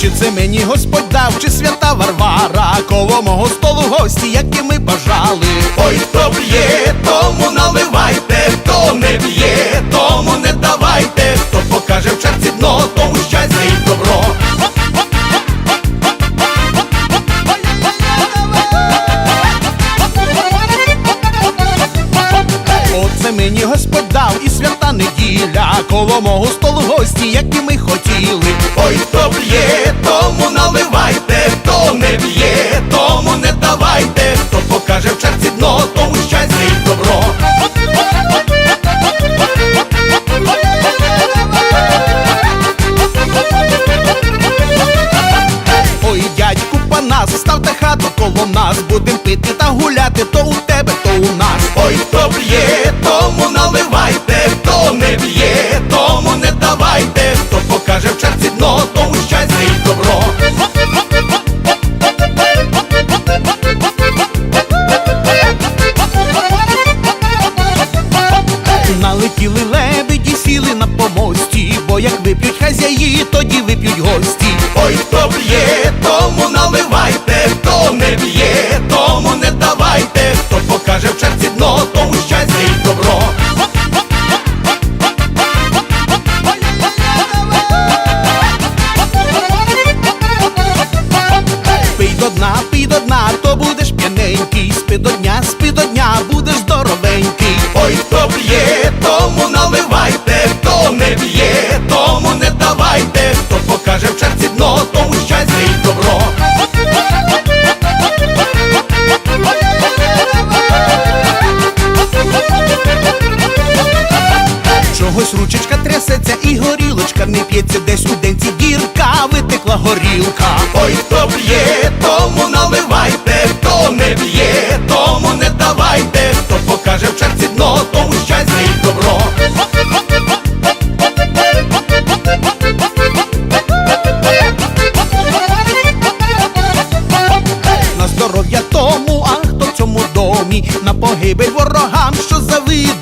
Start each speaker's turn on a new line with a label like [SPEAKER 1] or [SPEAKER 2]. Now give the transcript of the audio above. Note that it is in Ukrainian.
[SPEAKER 1] Чи це мені Господь дав, чи свята Варвара, коло мого столу гості, які ми бажали. Ой, хто б'є, тому наливайте, хто не б'є, тому не давайте, хто покаже в черці дно, тому щастя дав і свята неділя, коло мого столу гості, які ми хотіли. Ой, хто б'є, тому наливайте, хто не б'є, тому не давайте, хто покаже в черці дно, тому щастя і добро. Ой, дядьку панас, ставте хату коло нас, будем пити та гуляти, то у гості. Ой, хто б'є, тому наливайте, хто не б'є, тому не давайте, хто покаже в черці дно, тому щастя і добро. Пий до дна, пий до дна, то будеш п'яненький, спи до дня, спи до дня, будеш здоровенький. Ой, хто б'є, тому наливайте, хто не б'є, тому не давайте, в дно, тому щастя і добро. Чогось ручечка трясеться і горілочка не п'ється, десь у денці дірка витекла горілка. Ой, хто б'є, на погибель ворогам, що завидують